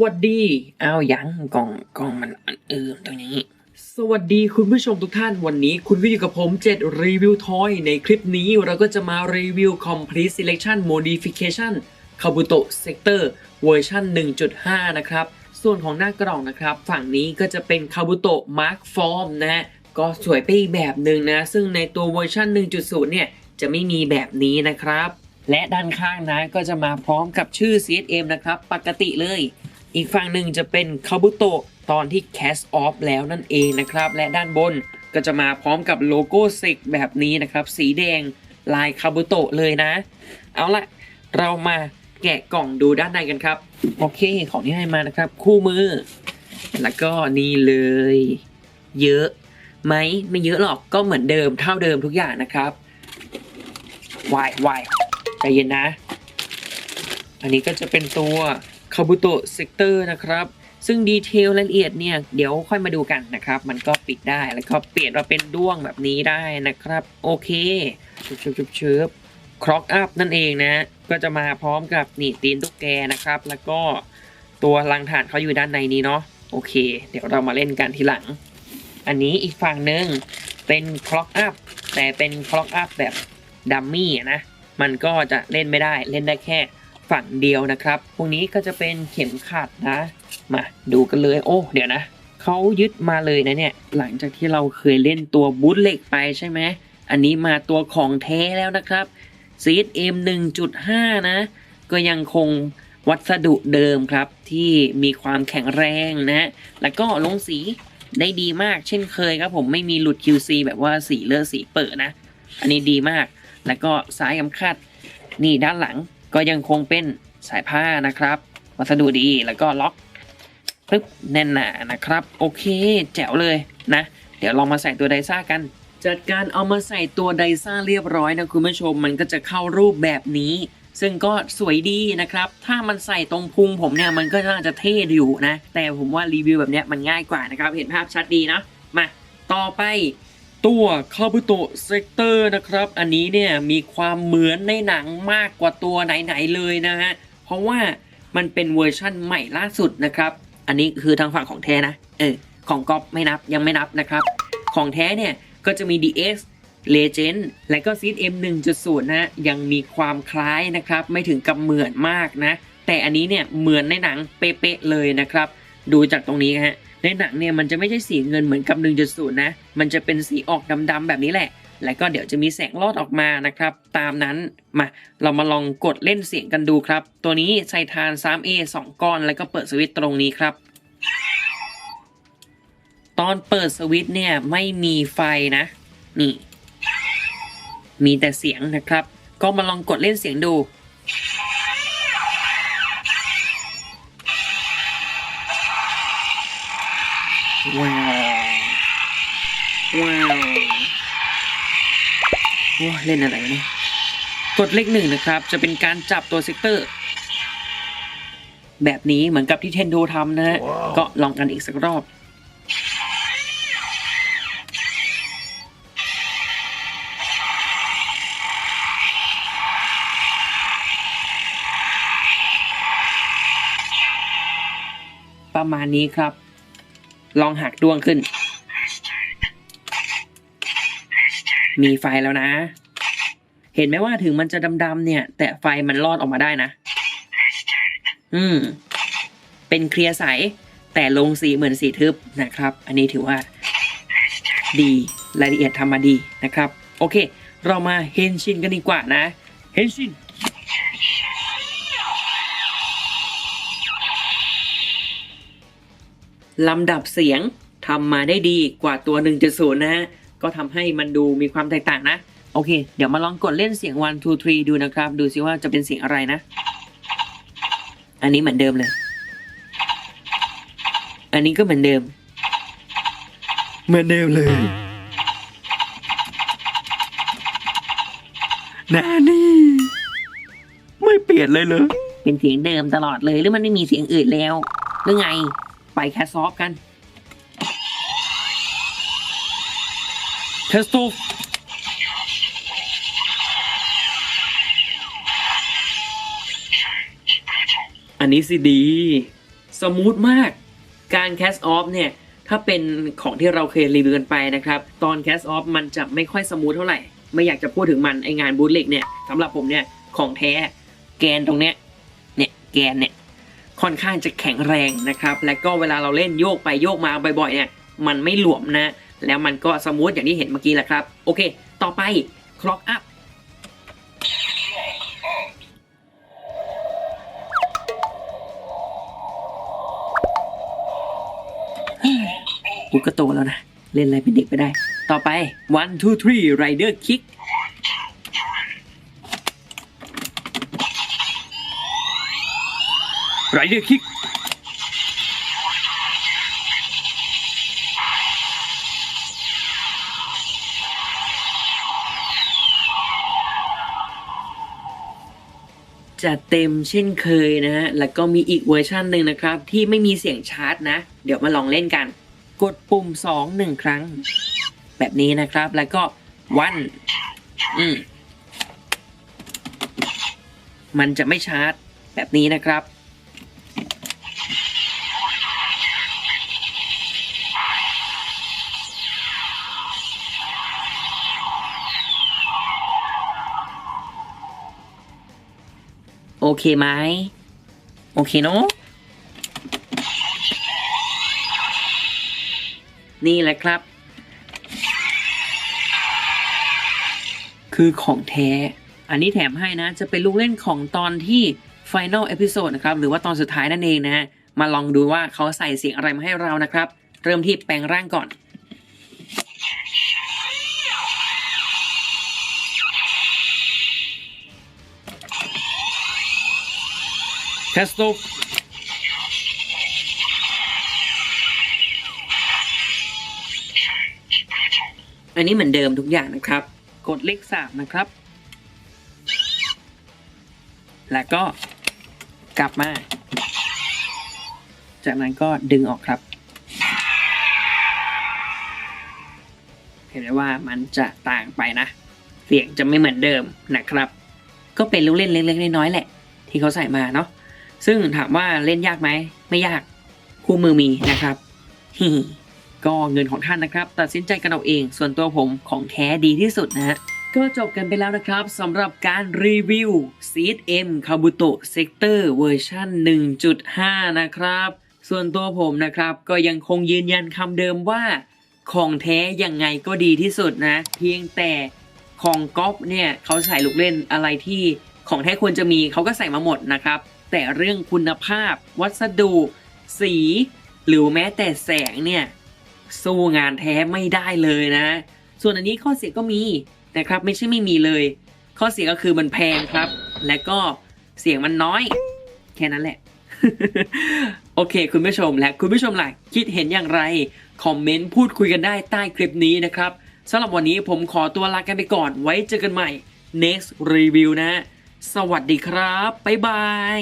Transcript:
วัสดี เอายังกล่องกล่องมันอันเอิมตรงนี้ สวัสดีคุณผู้ชมทุกท่านวันนี้ คุณก็อยู่กับผม7รีวิวทอยในคลิปนี้เราก็จะมารีวิว Complete Selection Modification Kabuto Sector เวอร์ชัน1.5 นะครับ ส่วนของหน้ากล่องนะครับ ฝั่งนี้ก็จะเป็น Kabuto Mark Form นะฮะก็สวยไปอีกแบบหนึ่งนะ ซึ่งในตัวเวอร์ชัน1.0 เนี่ย จะไม่มีแบบนี้นะครับ และด้านข้างนะก็จะมาพร้อมกับชื่อ CSM นะครับ ปกติเลย อีกฝั่งหนึ่งจะเป็นคาบุโตะตอนที่ cast off แล้วนั่นเองนะครับ และด้านบนก็จะมาพร้อมกับโลโก้เซกแบบนี้นะครับ สีแดงลายคาบุโตะเลยนะ เอาละเรามาแกะกล่องดูด้านในกันครับ โอเคของที่ให้มานะครับ คู่มือ แล้วก็นี่เลย เยอะไหมไม่เยอะหรอกก็เหมือนเดิมเท่าเดิมทุกอย่างนะครับวายวายใจเย็นนะ อันนี้ก็จะเป็นตัว คาบุโตะเซกเตอร์นะครับ ซึ่งดีเทลรายละเอียดเนี่ย เดี๋ยวค่อยมาดูกันนะครับ มันก็ปิดได้แล้วก็เปลี่ยนมาเป็นด้วงแบบนี้ได้นะครับ โอเคชุบชุบชุบชุบครอกอัพนั่นเองนะ ก็จะมาพร้อมกับนี่ตีนตุ๊กแกนะครับ แล้วก็ตัวลังฐานเขาอยู่ด้านในนี้เนาะโอเค เดี๋ยวเรามาเล่นกันทีหลัง อันนี้อีกฝั่งหนึ่งเป็นคล็อกอัพแต่เป็นคล็อกอัพแบบดัมมี่นะ มันก็จะเล่นไม่ได้เล่นได้แค่ ฝั่งเดียวนะครับ พวกนี้ก็จะเป็นเข็มขัดนะ มาดูกันเลย โอ้ เดี๋ยวนะ เขายึดมาเลยนะเนี่ย หลังจากที่เราเคยเล่นตัวบูทเหล็กไปใช่ไหม อันนี้มาตัวของแท้แล้วนะครับ CSM 1.5นะ ก็ยังคงวัสดุเดิมครับที่มีความแข็งแรงนะ แล้วก็ลงสีได้ดีมากเช่นเคยครับผมไม่มีหลุด QC แบบว่าสีเลอะสีเปิดนะ อันนี้ดีมาก แล้วก็สายกำคัดนี่ด้านหลัง ก็ยังคงเป็นสายผ้านะครับ วัสดุดีแล้วก็ล็อกปึ๊บแน่นหนานะครับ โอเค แจ๋วเลยนะ เดี๋ยวลองมาใส่ตัวไดซ่ากัน จัดการเอามาใส่ตัวไดซ่าเรียบร้อยนะคุณผู้ชมมันก็จะเข้ารูปแบบนี้ ซึ่งก็สวยดีนะครับ ถ้ามันใส่ตรงพุงผมเนี่ยมันก็น่าจะเท่อยู่นะ แต่ผมว่ารีวิวแบบเนี้ยมันง่ายกว่านะครับ เห็นภาพชัดดีนะมาต่อไป ตัวคาบุโตะเซกเตอร์นะครับ อันนี้เนี่ยมีความเหมือนในหนังมากกว่าตัวไหนๆเลยนะฮะ เพราะว่ามันเป็นเวอร์ชั่นใหม่ล่าสุดนะครับ อันนี้คือทางฝั่งของแท้นะ เออ ของก๊อปไม่นับยังไม่นับนะครับ ของแท้เนี่ยก็จะมี DX Legend และก็ CSM 1.0 นะยังมีความคล้ายนะครับ ไม่ถึงกับเหมือนมากนะ แต่อันนี้เนี่ยเหมือนในหนังเป๊ะๆเลยนะครับ ดูจากตรงนี้ฮะในหนังเนี่ยมันจะไม่ใช่สีเงินเหมือนกับ 1.0 นะ มันจะเป็นสีออกดำๆแบบนี้แหละ แล้วก็เดี๋ยวจะมีแสงลอดออกมานะครับ ตามนั้นมาเรามาลองกดเล่นเสียงกันดูครับ ตัวนี้ใส่ทาน 3A 2 ก้อน แล้วก็เปิดสวิตช์ตรงนี้ครับ ตอนเปิดสวิตช์เนี่ยไม่มีไฟนะ นี่ มีแต่เสียงนะครับ ก็มาลองกดเล่นเสียงดู ว้าวว้าวว้าเล่นอะไรวะเนี่ยกดเลขหนึ่งนะครับ จะเป็นการจับตัวเซกเตอร์ แบบนี้เหมือนกับที่เทนโดทำนะฮะ ก็ลองกันอีกสักรอบประมาณนี้ครับ ลองหักดวงขึ้น มีไฟแล้วนะ เห็นไหมว่าถึงมันจะดำๆเนี่ย แต่ไฟมันรอดออกมาได้นะ อืม เป็นเคลียร์ใส แต่ลงสีเหมือนสีทึบนะครับ อันนี้ถือว่า ดีรายละเอียดทำมาดีนะครับ โอเค เรามาเฮนชินกันดีกว่านะ เฮนชิน ลำดับเสียงทำมาได้ดีกว่าตัว 1.0 นะฮะ ก็ทำให้มันดูมีความแตกต่างนะ โอเค เดี๋ยวมาลองกดเล่นเสียง one two three ดูนะครับ ดูซิว่าจะเป็นเสียงอะไรนะ อันนี้เหมือนเดิมเลย อันนี้ก็เหมือนเดิม เหมือนเดิมเลยนานี่ ไม่เปลี่ยนเลยเลยเป็นเสียงเดิมตลอดเลยหรือมันไม่มีเสียงอื่นแล้วหรือไง ไปแคสซอฟกันเทสโตอันนี้สิดี สมูทมาก การแคสออฟเนี่ย ถ้าเป็นของที่เราเคยรีวิวกันไปนะครับ ตอนแคสออฟมันจะไม่ค่อยสมูทเท่าไหร่ ไม่อยากจะพูดถึงมันไองานบูทเล็กเนี่ยสำหรับผมเนี่ย ของแท้ แกนตรงเนี้ยเนี่ย แกนเนี่ย ค่อนข้างจะแข็งแรงนะครับ และก็เวลาเราเล่นโยกไปโยกมาบ่อยๆเนี่ยมันไม่หลวมนะ แล้วมันก็สมูทอย่างที่เห็นเมื่อกี้แหละครับ โอเค ต่อไปคล็อกอัพกูก็โตแล้วนะ เล่นอะไรเป็นเด็กไปได้ ต่อไป one two three rider kick ไรเดอร์คิกจะเต็มเช่นเคยนะฮะ แล้วก็มีอีกเวอร์ชันหนึ่งนะครับ ที่ไม่มีเสียงชาร์จนะ เดี๋ยวมาลองเล่นกัน กดปุ่ม 2 1 ครั้ง แบบนี้นะครับ แล้วก็วันอืมมันจะไม่ชาร์จแบบนี้นะครับ เคไหมโอเคเนาะนี่แหละครับ คือของแท้ อันนี้แถมให้นะ จะเป็นลูกเล่นของตอนที่ Final Episode นะครับ หรือว่าตอนสุดท้ายนั่นเองนะฮะมาลองดูว่าเขาใส่เสียงอะไรมาให้เรานะครับ เริ่มที่แปลงร่างก่อน แคสโตอันนี้เหมือนเดิมทุกอย่างนะครับ กดเลขสามนะครับ แล้วก็กลับมา จากนั้นก็ดึงออกครับ เห็นไหมว่ามันจะต่างไปนะ เสียงจะไม่เหมือนเดิมนะครับ ก็เป็นลูกเล่นเล็กๆน้อยๆแหละ ที่เขาใส่มาเนาะ ซึ่งถามว่าเล่นยากไหม ไม่ยากคู่มือมีนะครับก็เงินของท่านนะครับ ตัดสินใจกันเอาเอง ส่วนตัวผมของแท้ดีที่สุดนะฮะก็จบกันไปแล้วนะครับสำหรับการรีวิว Seed M Kabuto Sector เวอร์ชัน1.5 นะครับ ส่วนตัวผมนะครับก็ยังคงยืนยันคำเดิมว่าของแท้ยังไงก็ดีที่สุดนะ เพียงแต่ของก๊อฟเนี่ยเขาใส่ลูกเล่นอะไรที่ของแท้ควรจะมีเขาก็ใส่มาหมดนะครับ แต่เรื่องคุณภาพ วัสดุ สี หรือแม้แต่แสงเนี่ยสู้งานแท้ไม่ได้เลยนะ ส่วนอันนี้ข้อเสียก็มีนะครับไม่ใช่ไม่มีเลย ข้อเสียก็คือมันแพงครับ และก็เสียงมันน้อย แค่นั้นแหละ โอเค คุณผู้ชมและคุณผู้ชมล่ะคิดเห็นอย่างไร คอมเมนต์พูดคุยกันได้ใต้คลิปนี้นะครับสำหรับวันนี้ผมขอตัวลากันไปก่อนไว้เจอกันใหม่ next review นะ สวัสดีครับ บ๊ายบาย